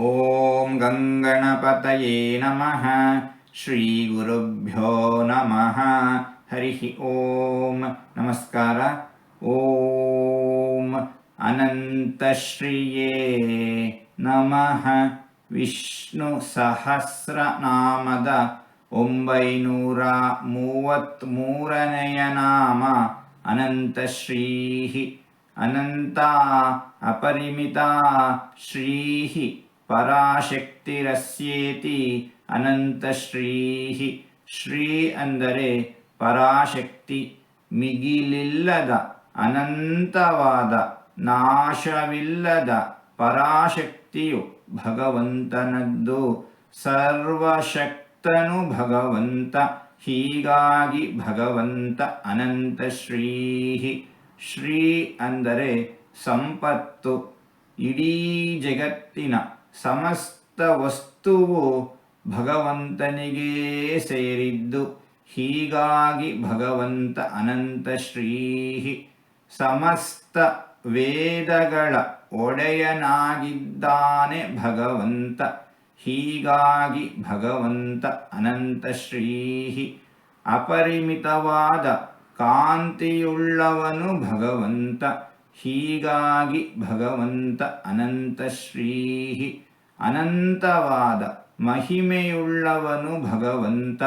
ॐ गङ्गणपतये नमः श्रीगुरुभ्यो नमः हरिः ॐ नमस्कार ॐ अनन्तश्रिये नमः ವಿಷ್ಣುಸಹಸ್ರನಾಮದ ಒಂಬೈನೂರ ಮೂವತ್ತ್ಮೂರನೆಯ ನಾಮ ಅನಂತಶ್ರೀ ಅನಂತ ಅಪರಿಮಿತ ಶ್ರೀ ಪರಾಶಕ್ತಿರಸ್ಯೇತಿ ಅನಂತಶ್ರೀಹಿ. ಶ್ರೀ ಅಂದರೆ ಪರಾಶಕ್ತಿ, ಮಿಗಿಲಿಲ್ಲದ, ಅನಂತವಾದ, ನಾಶವಿಲ್ಲದ ಪರಾಶಕ್ತಿಯು ಭಗವಂತನದ್ದು. ಸರ್ವಶಕ್ತನು ಭಗವಂತ, ಹೀಗಾಗಿ ಭಗವಂತ ಅನಂತ ಶ್ರೀ ಶ್ರೀ ಅಂದರೆ ಸಂಪತ್ತು, ಇಡೀ ಜಗತ್ತಿನ ಸಮಸ್ತ ವಸ್ತುವು ಭಗವಂತನಿಗೇ ಸೇರಿದ್ದು. ಹೀಗಾಗಿ ಭಗವಂತ ಅನಂತ ಶ್ರೀ ಸಮಸ್ತ ವೇದಗಳ ಒಡೆಯನಾಗಿದ್ದಾನೆ ಭಗವಂತ. ಹೀಗಾಗಿ ಭಗವಂತ ಅನಂತ ಶ್ರೀ ಅಪರಿಮಿತವಾದ ಕಾಂತಿಯುಳ್ಳವನು ಭಗವಂತ. ಹೀಗಾಗಿ ಭಗವಂತ ಅನಂತ ಶ್ರೀ ಅನಂತವಾದ ಮಹಿಮೆಯುಳ್ಳವನು ಭಗವಂತ,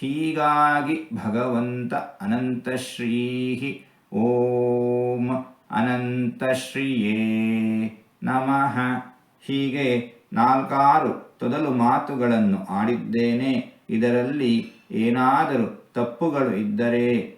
ಹೀಗಾಗಿ ಭಗವಂತ ಅನಂತಶ್ರೀಹಿ. ಶ್ರೀ ಓಂ ಅನಂತಶ್ರೀಯೇ ನಮಃ. ಹೀಗೆ ನಾಲ್ಕಾರು ತೊದಲು ಮಾತುಗಳನ್ನು ಆಡಿದ್ದೇನೆ. ಇದರಲ್ಲಿ ಏನಾದರೂ ತಪ್ಪುಗಳು ಇದ್ದರೆ